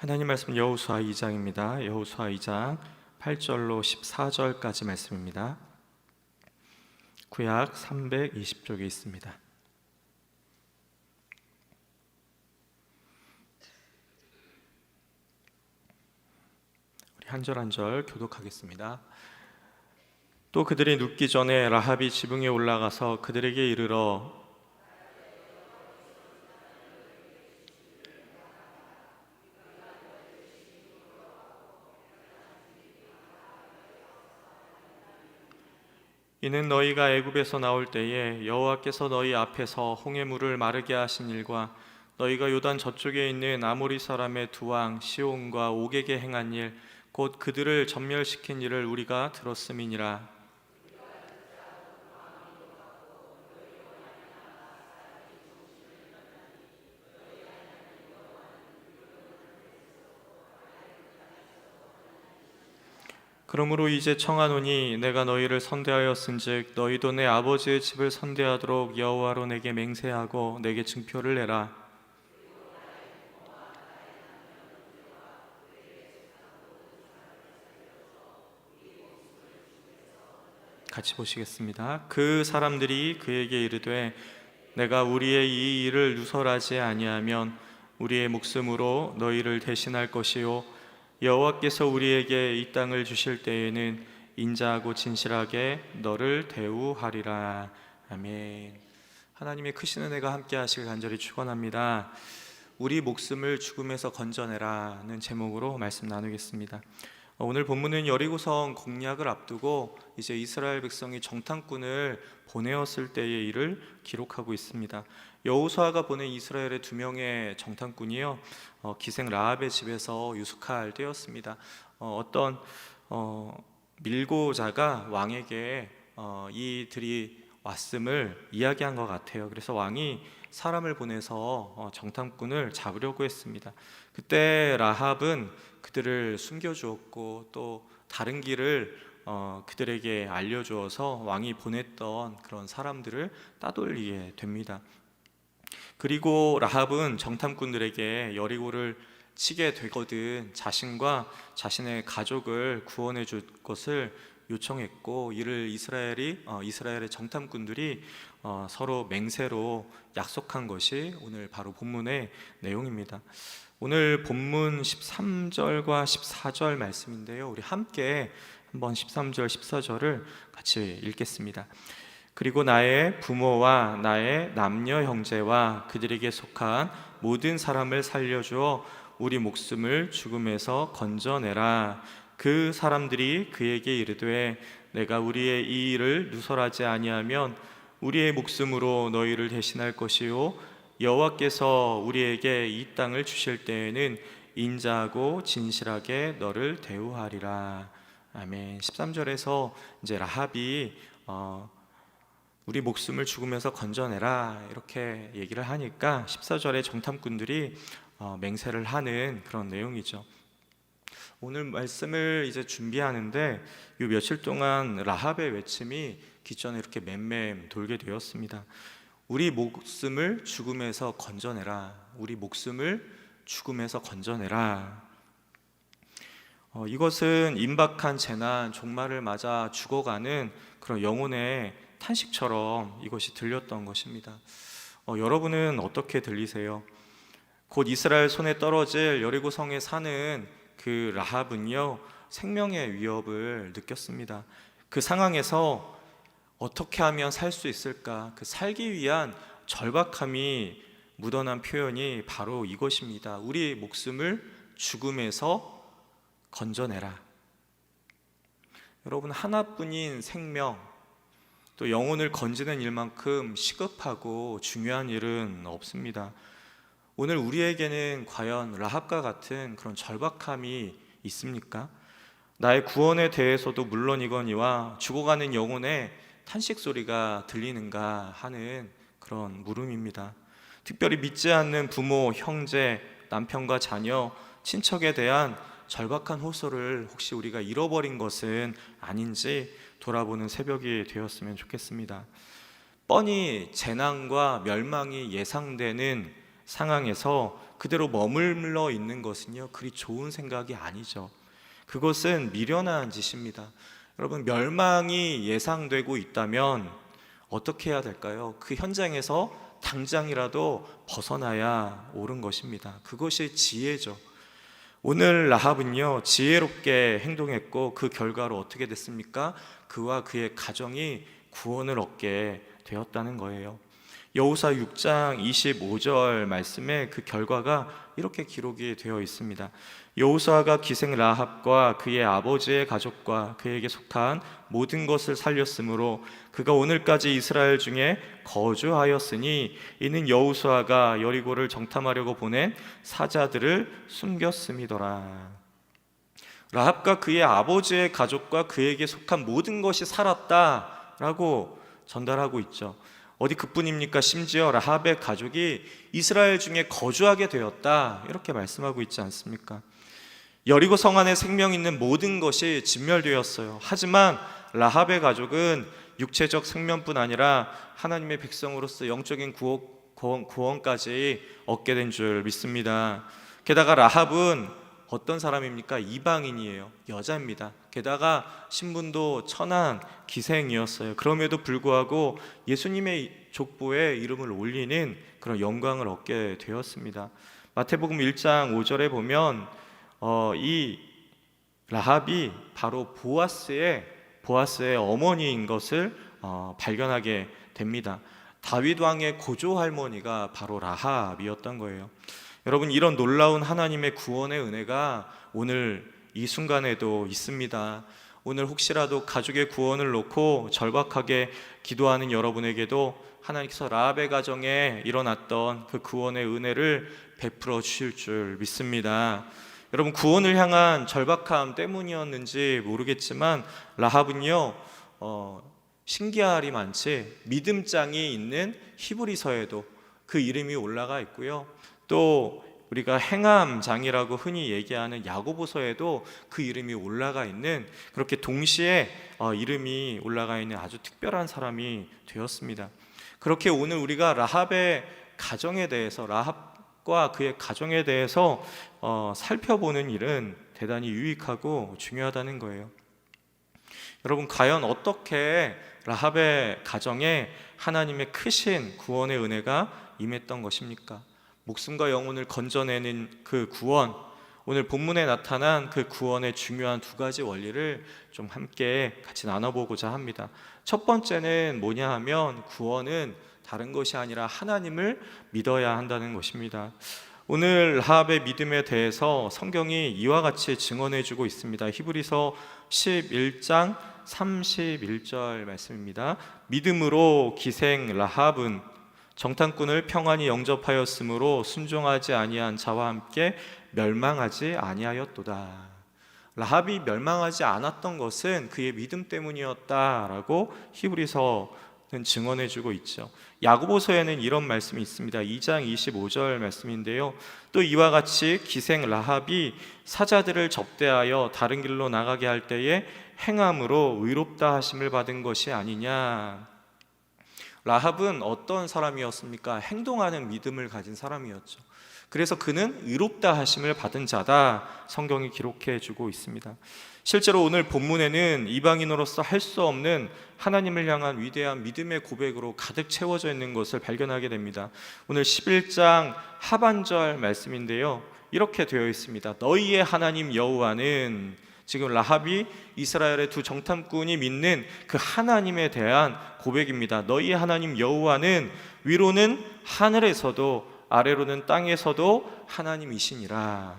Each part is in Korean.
하나님 말씀 여호수아 2장입니다. 여호수아 2장 8절로 14절까지 말씀입니다. 구약 320쪽에 있습니다. 우리 한 절 한 절 교독하겠습니다. 또 그들이 눕기 전에 라합이 지붕에 올라가서 그들에게 이르러 이는 너희가 애굽에서 나올 때에 여호와께서 너희 앞에서 홍해 물을 마르게 하신 일과 너희가 요단 저쪽에 있는 아모리 사람의 두 왕 시온과 옥에게 행한 일 곧 그들을 전멸시킨 일을 우리가 들었음이니라 그러므로 이제 청하노니 내가 너희를 선대하였은즉 너희도 내 아버지의 집을 선대하도록 여호와로 내게 맹세하고 내게 증표를 내라 같이 보시겠습니다. 그 사람들이 그에게 이르되 내가 우리의 이 일을 누설하지 아니하면 우리의 목숨으로 너희를 대신할 것이요 여호와께서 우리에게 이 땅을 주실 때에는 인자하고 진실하게 너를 대우하리라. 아멘. 하나님의 크신 은혜가 함께 하시길 간절히 축원합니다. 우리 목숨을 죽음에서 건져내라는 제목으로 말씀 나누겠습니다. 어, 오늘 본문은 여리고성 공략을 앞두고 이제 이스라엘 백성이 정탐꾼을 보내었을 때의 일을 기록하고 있습니다. 여호수아가 보낸 이스라엘의 두 명의 정탐꾼이요 어, 기생 라합의 집에서 유숙할 때였습니다. 어, 떤 어, 밀고자가 왕에게 어, 이들이 왔음을 이야기한 것 같아요. 그래서 왕이 사람을 보내서 어, 정탐꾼을 잡으려고 했습니다. 그때 라합은 그들을 숨겨주었고 또 다른 길을 어, 그들에게 알려주어서 왕이 보냈던 그런 사람들을 따돌리게 됩니다. 그리고 라합은 정탐꾼들에게 여리고를 치게 되거든 자신과 자신의 가족을 구원해 줄 것을 요청했고 이를 이스라엘이 어, 이스라엘의 정탐꾼들이 어, 서로 맹세로 약속한 것이 오늘 바로 본문의 내용입니다. 오늘 본문 13절과 14절 말씀인데요. 우리 함께 한번 13절 14절을 같이 읽겠습니다. 그리고 나의 부모와 나의 남녀 형제와 그들에게 속한 모든 사람을 살려주어 우리 목숨을 죽음에서 건져내라. 그 사람들이 그에게 이르되 내가 우리의 이 일을 누설하지 아니하면 우리의 목숨으로 너희를 대신할 것이요 여호와께서 우리에게 이 땅을 주실 때에는 인자하고 진실하게 너를 대우하리라. 아멘. 13절에서 이제 라합이 어, 우리 목숨을 죽으면서 건져내라 이렇게 얘기를 하니까 14절에 정탐꾼들이 어, 맹세를 하는 그런 내용이죠. 오늘 말씀을 이제 준비하는데 이 며칠 동안 라합의 외침이 기전에 이렇게 맴맴 돌게 되었습니다. 우리 목숨을 죽음에서 건져내라. 우리 목숨을 죽음에서 건져내라. 어, 이것은 임박한 재난, 종말을 맞아 죽어가는 그런 영혼의 탄식처럼 이것이 들렸던 것입니다. 어, 여러분은 어떻게 들리세요? 곧 이스라엘 손에 떨어질 여리고 성에 사는 그 라합은요 생명의 위협을 느꼈습니다. 그 상황에서 어떻게 하면 살 수 있을까? 그 살기 위한 절박함이 묻어난 표현이 바로 이것입니다. 우리 목숨을 죽음에서 건져내라. 여러분 하나뿐인 생명 또 영혼을 건지는 일만큼 시급하고 중요한 일은 없습니다. 오늘 우리에게는 과연 라합과 같은 그런 절박함이 있습니까? 나의 구원에 대해서도 물론이거니와 죽어가는 영혼의 탄식 소리가 들리는가 하는 그런 물음입니다. 특별히 믿지 않는 부모, 형제, 남편과 자녀, 친척에 대한 절박한 호소를 혹시 우리가 잃어버린 것은 아닌지 돌아보는 새벽이 되었으면 좋겠습니다. 뻔히 재난과 멸망이 예상되는 상황에서 그대로 머물러 있는 것은요 그리 좋은 생각이 아니죠. 그것은 미련한 짓입니다. 여러분 멸망이 예상되고 있다면 어떻게 해야 될까요? 그 현장에서 당장이라도 벗어나야 옳은 것입니다. 그것이 지혜죠. 오늘 라합은요 지혜롭게 행동했고 그 결과로 어떻게 됐습니까? 그와 그의 가정이 구원을 얻게 되었다는 거예요. 여호사 6장 25절 말씀에 그 결과가 이렇게 기록이 되어 있습니다. 여호수아가 기생 라합과 그의 아버지의 가족과 그에게 속한 모든 것을 살렸으므로 그가 오늘까지 이스라엘 중에 거주하였으니 이는 여호수아가 여리고를 정탐하려고 보낸 사자들을 숨겼음이더라. 라합과 그의 아버지의 가족과 그에게 속한 모든 것이 살았다라고 전달하고 있죠. 어디 그뿐입니까? 심지어 라합의 가족이 이스라엘 중에 거주하게 되었다. 이렇게 말씀하고 있지 않습니까? 여리고 성 안에 생명 있는 모든 것이 진멸되었어요. 하지만 라합의 가족은 육체적 생명뿐 아니라 하나님의 백성으로서 영적인 구원, 구원까지 얻게 된 줄 믿습니다. 게다가 라합은 어떤 사람입니까? 이방인이에요. 여자입니다. 게다가 신분도 천한 기생이었어요. 그럼에도 불구하고 예수님의 족보에 이름을 올리는 그런 영광을 얻게 되었습니다. 마태복음 1장 5절에 보면 어, 이 라합이 바로 보아스의 보아스의 어머니인 것을 어, 발견하게 됩니다. 다윗 왕의 고조 할머니가 바로 라합이었던 거예요. 여러분 이런 놀라운 하나님의 구원의 은혜가 오늘 이 순간에도 있습니다. 오늘 혹시라도 가족의 구원을 놓고 절박하게 기도하는 여러분에게도 하나님께서 라합의 가정에 일어났던 그 구원의 은혜를 베풀어 주실 줄 믿습니다. 여러분 구원을 향한 절박함 때문이었는지 모르겠지만 라합은요 어, 신기할이 많지 믿음장이 있는 히브리서에도 그 이름이 올라가 있고요. 또 우리가 행함장이라고 흔히 얘기하는 야고보서에도 그 이름이 올라가 있는 그렇게 동시에 어, 이름이 올라가 있는 아주 특별한 사람이 되었습니다. 그렇게 오늘 우리가 라합의 가정에 대해서 라합 과 그의 가정에 대해서 어, 살펴보는 일은 대단히 유익하고 중요하다는 거예요. 여러분 과연 어떻게 라합의 가정에 하나님의 크신 구원의 은혜가 임했던 것입니까? 목숨과 영혼을 건져내는 그 구원, 오늘 본문에 나타난 그 구원의 중요한 두 가지 원리를 좀 함께 같이 나눠보고자 합니다. 첫 번째는 뭐냐 하면 구원은 다른 것이 아니라 하나님을 믿어야 한다는 것입니다. 오늘 라합의 믿음에 대해서 성경이 이와 같이 증언해 주고 있습니다. 히브리서 11장 31절 말씀입니다. 믿음으로 기생 라합은 정탐꾼을 평안히 영접하였으므로 순종하지 아니한 자와 함께 멸망하지 아니하였도다. 라합이 멸망하지 않았던 것은 그의 믿음 때문이었다라고 히브리서 증언해 주고 있죠. 야고보서에는 이런 말씀이 있습니다. 2장 25절 말씀인데요. 또 이와 같이 기생 라합이 사자들을 접대하여 다른 길로 나가게 할 때에 행함으로 의롭다 하심을 받은 것이 아니냐. 라합은 어떤 사람이었습니까? 행동하는 믿음을 가진 사람이었죠. 그래서 그는 의롭다 하심을 받은 자다. 성경이 기록해 주고 있습니다. 실제로 오늘 본문에는 이방인으로서 할 수 없는 하나님을 향한 위대한 믿음의 고백으로 가득 채워져 있는 것을 발견하게 됩니다. 오늘 11장 하반절 말씀인데요. 이렇게 되어 있습니다. 너희의 하나님 여호와는 지금 라합이 이스라엘의 두 정탐꾼이 믿는 그 하나님에 대한 고백입니다. 너희의 하나님 여호와는 위로는 하늘에서도 아래로는 땅에서도 하나님이시니라.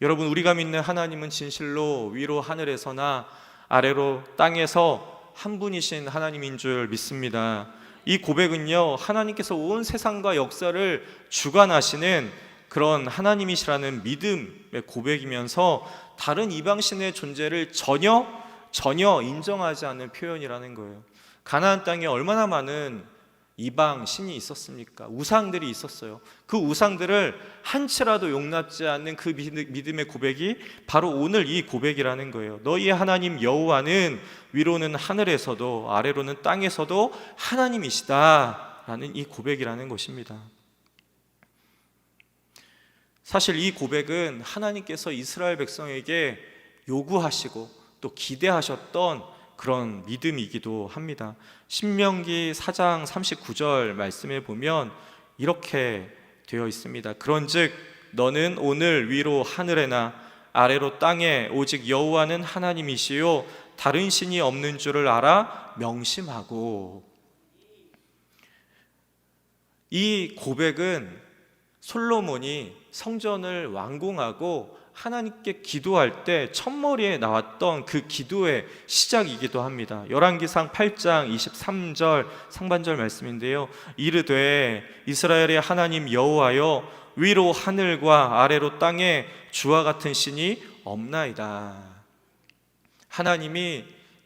여러분 우리가 믿는 하나님은 진실로 위로 하늘에서나 아래로 땅에서 한 분이신 하나님인 줄 믿습니다. 이 고백은요 하나님께서 온 세상과 역사를 주관하시는 그런 하나님이시라는 믿음의 고백이면서 다른 이방신의 존재를 전혀 전혀 인정하지 않는 표현이라는 거예요. 가나안 땅에 얼마나 많은 이방 신이 있었습니까? 우상들이 있었어요. 그 우상들을 한치라도 용납지 않는 그 믿음의 고백이 바로 오늘 이 고백이라는 거예요. 너희의 하나님 여호와는 위로는 하늘에서도 아래로는 땅에서도 하나님이시다라는 이 고백이라는 것입니다. 사실 이 고백은 하나님께서 이스라엘 백성에게 요구하시고 또 기대하셨던 그런 믿음이기도 합니다. 신명기 4장 39절 말씀에 보면 이렇게 되어 있습니다. 그런즉 너는 오늘 위로 하늘에나 아래로 땅에 오직 여호와는 하나님이시요 다른 신이 없는 줄을 알아 명심하고 이 고백은 솔로몬이 성전을 완공하고 하나님께 기도할 때 첫머리에 나왔던 그 기도의 시작이기도 합니다. 열왕기상 8장 23절 상반절 말씀인데요. 이르되 이스라엘의 하나님 여호와여 위로 하늘과 아래로 땅에 주와 같은 신이 없나이다. 하나님이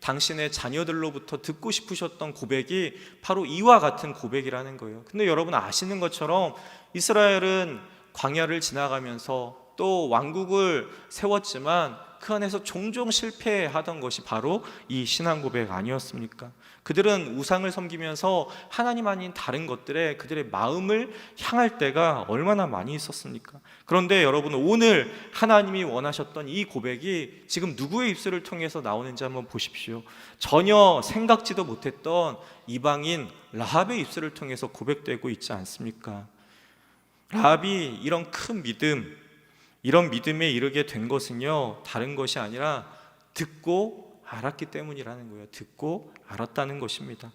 당신의 자녀들로부터 듣고 싶으셨던 고백이 바로 이와 같은 고백이라는 거예요. 근데 여러분 아시는 것처럼 이스라엘은 광야를 지나가면서 또 왕국을 세웠지만 그 안에서 종종 실패하던 것이 바로 이 신앙 고백 아니었습니까? 그들은 우상을 섬기면서 하나님 아닌 다른 것들에 그들의 마음을 향할 때가 얼마나 많이 있었습니까? 그런데 여러분 오늘 하나님이 원하셨던 이 고백이 지금 누구의 입술을 통해서 나오는지 한번 보십시오. 전혀 생각지도 못했던 이방인 라합의 입술을 통해서 고백되고 있지 않습니까? 라합이 이런 큰 믿음, 이런 믿음에 이르게 된 것은요, 다른 것이 아니라 듣고 알았기 때문이라는 거예요. 듣고 알았다는 것입니다.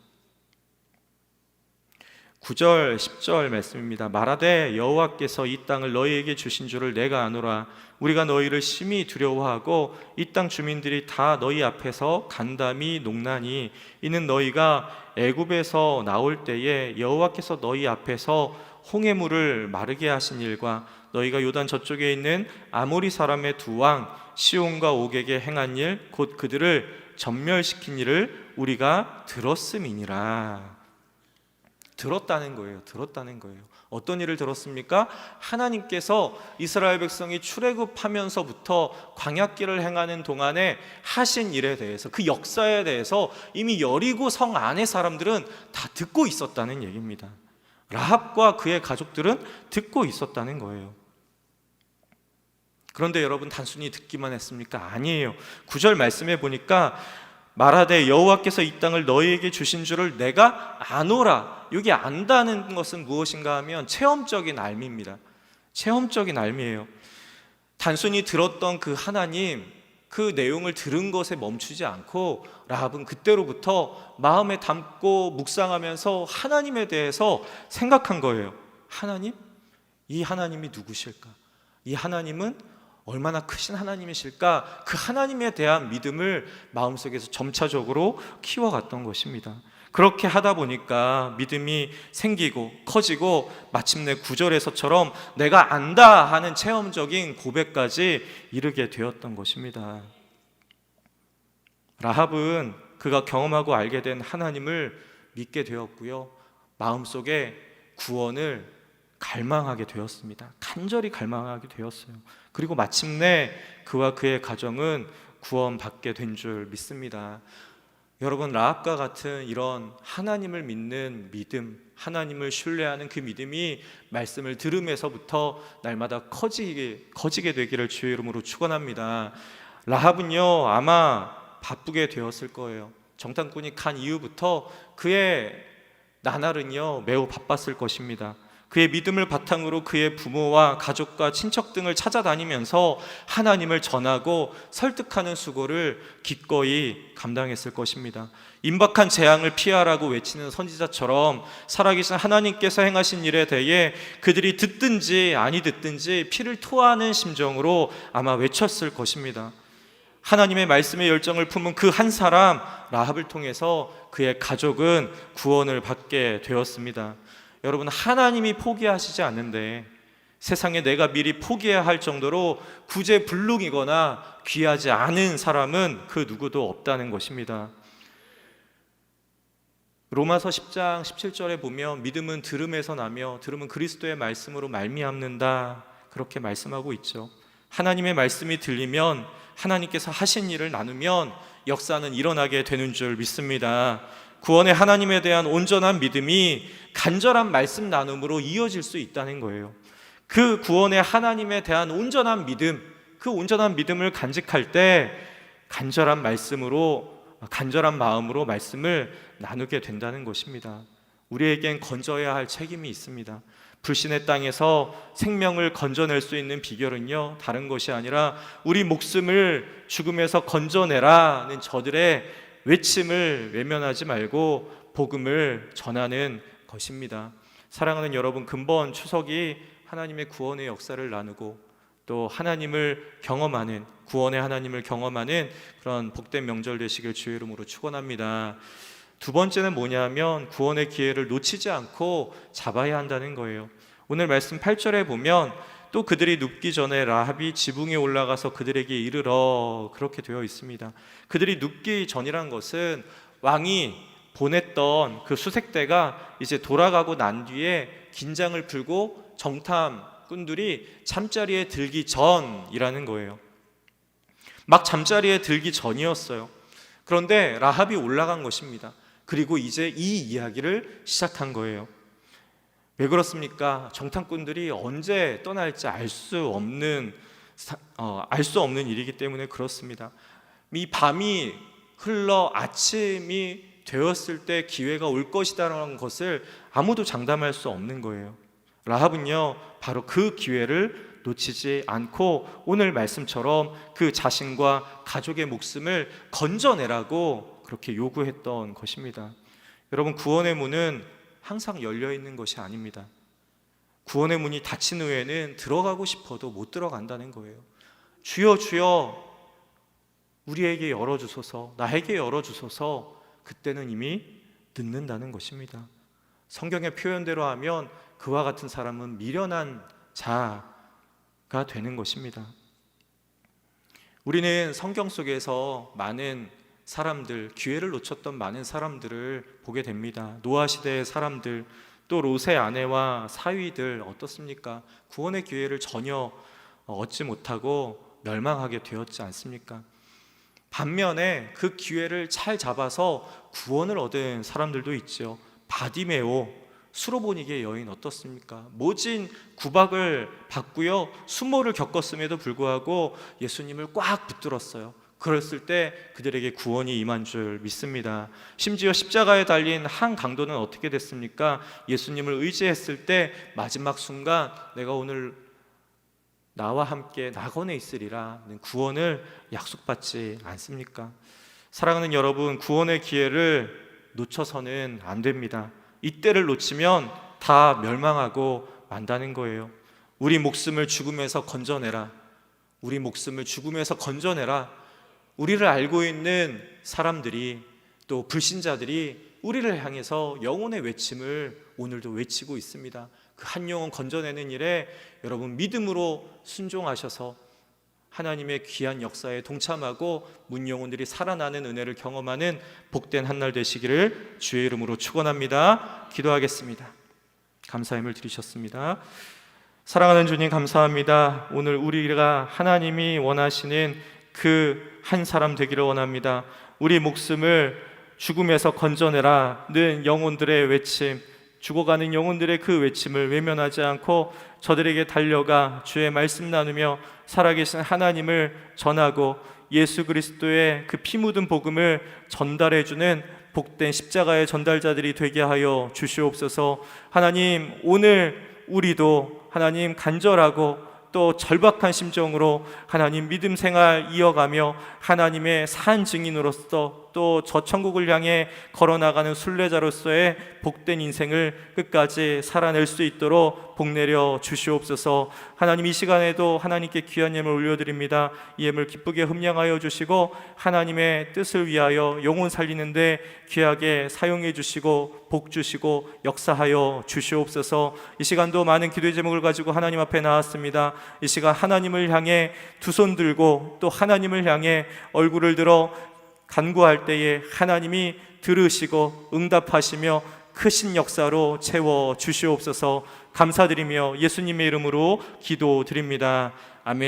9절, 10절 말씀입니다. 말하되 여호와께서 이 땅을 너희에게 주신 줄을 내가 아노라. 우리가 너희를 심히 두려워하고 이 땅 주민들이 다 너희 앞에서 간담이 농나니 이는 너희가 애굽에서 나올 때에 여호와께서 너희 앞에서 홍해물을 마르게 하신 일과 너희가 요단 저쪽에 있는 아모리 사람의 두 왕 시온과 옥에게 행한 일 곧 그들을 전멸시킨 일을 우리가 들었음이니라. 들었다는 거예요. 들었다는 거예요. 어떤 일을 들었습니까? 하나님께서 이스라엘 백성이 출애굽하면서부터 광야길을 행하는 동안에 하신 일에 대해서 그 역사에 대해서 이미 여리고 성 안의 사람들은 다 듣고 있었다는 얘기입니다. 라합과 그의 가족들은 듣고 있었다는 거예요. 그런데 여러분 단순히 듣기만 했습니까? 아니에요. 구절 말씀해 보니까 말하되 여호와께서 이 땅을 너희에게 주신 줄을 내가 아노라. 여기 안다는 것은 무엇인가 하면 체험적인 알미입니다. 체험적인 알미예요. 단순히 들었던 그 하나님 그 내용을 들은 것에 멈추지 않고 라합은 그때로부터 마음에 담고 묵상하면서 하나님에 대해서 생각한 거예요. 하나님? 이 하나님이 누구실까? 이 하나님은 얼마나 크신 하나님이실까? 그 하나님에 대한 믿음을 마음속에서 점차적으로 키워갔던 것입니다. 그렇게 하다 보니까 믿음이 생기고 커지고 마침내 구절에서처럼 내가 안다 하는 체험적인 고백까지 이르게 되었던 것입니다. 라합은 그가 경험하고 알게 된 하나님을 믿게 되었고요. 마음속에 구원을 갈망하게 되었습니다. 간절히 갈망하게 되었어요. 그리고 마침내 그와 그의 가정은 구원받게 된 줄 믿습니다. 여러분 라합과 같은 이런 하나님을 믿는 믿음, 하나님을 신뢰하는 그 믿음이 말씀을 들음에서부터 날마다 커지게 커지게 되기를 주의 이름으로 축원합니다. 라합은요 아마 바쁘게 되었을 거예요. 정탐꾼이 간 이후부터 그의 나날은요 매우 바빴을 것입니다. 그의 믿음을 바탕으로 그의 부모와 가족과 친척 등을 찾아다니면서 하나님을 전하고 설득하는 수고를 기꺼이 감당했을 것입니다. 임박한 재앙을 피하라고 외치는 선지자처럼 살아계신 하나님께서 행하신 일에 대해 그들이 듣든지 아니 듣든지 피를 토하는 심정으로 아마 외쳤을 것입니다. 하나님의 말씀의 열정을 품은 그 한 사람 라합을 통해서 그의 가족은 구원을 받게 되었습니다. 여러분 하나님이 포기하시지 않는데 세상에 내가 미리 포기해야 할 정도로 구제불능이거나 귀하지 않은 사람은 그 누구도 없다는 것입니다. 로마서 10장 17절에 보면 믿음은 들음에서 나며 들음은 그리스도의 말씀으로 말미암는다 그렇게 말씀하고 있죠. 하나님의 말씀이 들리면 하나님께서 하신 일을 나누면 역사는 일어나게 되는 줄 믿습니다. 구원의 하나님에 대한 온전한 믿음이 간절한 말씀 나눔으로 이어질 수 있다는 거예요. 그 구원의 하나님에 대한 온전한 믿음, 그 온전한 믿음을 간직할 때 간절한 말씀으로 간절한 마음으로 말씀을 나누게 된다는 것입니다. 우리에겐 건져야 할 책임이 있습니다. 불신의 땅에서 생명을 건져낼 수 있는 비결은요, 다른 것이 아니라 우리 목숨을 죽음에서 건져내라는 저들의 외침을 외면하지 말고 복음을 전하는 것입니다. 사랑하는 여러분, 근본 추석이 하나님의 구원의 역사를 나누고 또 하나님을 경험하는 구원의 하나님을 경험하는 그런 복된 명절 되시길 주의 이름으로 축원합니다. 두 번째는 뭐냐면 구원의 기회를 놓치지 않고 잡아야 한다는 거예요. 오늘 말씀 8절에 보면 또 그들이 눕기 전에 라합이 지붕에 올라가서 그들에게 이르러 그렇게 되어 있습니다. 그들이 눕기 전이란 것은 왕이 보냈던 그 수색대가 이제 돌아가고 난 뒤에 긴장을 풀고 정탐꾼들이 잠자리에 들기 전이라는 거예요. 막 잠자리에 들기 전이었어요. 그런데 라합이 올라간 것입니다. 그리고 이제 이 이야기를 시작한 거예요. 왜 그렇습니까? 정탐꾼들이 언제 떠날지 알 수 없는 어, 알수 없는 일이기 때문에 그렇습니다. 이 밤이 흘러 아침이 되었을 때 기회가 올 것이다라는 것을 아무도 장담할 수 없는 거예요. 라합은요 바로 그 기회를 놓치지 않고 오늘 말씀처럼 그 자신과 가족의 목숨을 건져내라고 그렇게 요구했던 것입니다. 여러분 구원의 문은 항상 열려 있는 것이 아닙니다. 구원의 문이 닫힌 후에는 들어가고 싶어도 못 들어간다는 거예요. 주여 주여 우리에게 열어 주소서 나에게 열어 주소서 그때는 이미 늦는다는 것입니다. 성경의 표현대로 하면 그와 같은 사람은 미련한 자가 되는 것입니다. 우리는 성경 속에서 많은 사람들, 기회를 놓쳤던 많은 사람들을 보게 됩니다. 노아 시대의 사람들, 또 롯의 아내와 사위들 어떻습니까? 구원의 기회를 전혀 얻지 못하고 멸망하게 되었지 않습니까? 반면에 그 기회를 잘 잡아서 구원을 얻은 사람들도 있죠. 바디메오 수로보니게 여인 어떻습니까? 모진 구박을 받고요 수모를 겪었음에도 불구하고 예수님을 꽉 붙들었어요. 그랬을 때 그들에게 구원이 임한 줄 믿습니다. 심지어 십자가에 달린 한 강도는 어떻게 됐습니까? 예수님을 의지했을 때 마지막 순간 내가 오늘 나와 함께 낙원에 있으리라는 구원을 약속받지 않습니까? 사랑하는 여러분, 구원의 기회를 놓쳐서는 안 됩니다. 이때를 놓치면 다 멸망하고 만다는 거예요. 우리 목숨을 죽음에서 건져내라. 우리 목숨을 죽음에서 건져내라. 우리를 알고 있는 사람들이 또 불신자들이 우리를 향해서 영혼의 외침을 오늘도 외치고 있습니다. 그 한 영혼 건져내는 일에 여러분 믿음으로 순종하셔서 하나님의 귀한 역사에 동참하고 문 영혼들이 살아나는 은혜를 경험하는 복된 한 날 되시기를 주의 이름으로 축원합니다. 기도하겠습니다. 감사함을 드리셨습니다. 사랑하는 주님 감사합니다. 오늘 우리가 하나님이 원하시는 그 한 사람 되기를 원합니다. 우리 목숨을 죽음에서 건져내라 는 영혼들의 외침, 죽어가는 영혼들의 그 외침을 외면하지 않고 저들에게 달려가 주의 말씀 나누며 살아계신 하나님을 전하고 예수 그리스도의 그 피 묻은 복음을 전달해 주는 복된 십자가의 전달자들이 되게 하여 주시옵소서. 하나님 오늘 우리도 하나님 간절하고 또 절박한 심정으로 하나님 믿음 생활 이어가며 하나님의 산 증인으로서 또 저 천국을 향해 걸어나가는 순례자로서의 복된 인생을 끝까지 살아낼 수 있도록 복내려 주시옵소서. 하나님 이 시간에도 하나님께 귀한 예물 올려드립니다. 이 예물 기쁘게 흠양하여 주시고 하나님의 뜻을 위하여 영혼 살리는데 귀하게 사용해 주시고 복 주시고 역사하여 주시옵소서. 이 시간도 많은 기도의 제목을 가지고 하나님 앞에 나왔습니다. 이 시간 하나님을 향해 두 손 들고 또 하나님을 향해 얼굴을 들어 간구할 때에 하나님이 들으시고 응답하시며 크신 역사로 채워 주시옵소서 감사드리며 예수님의 이름으로 기도드립니다.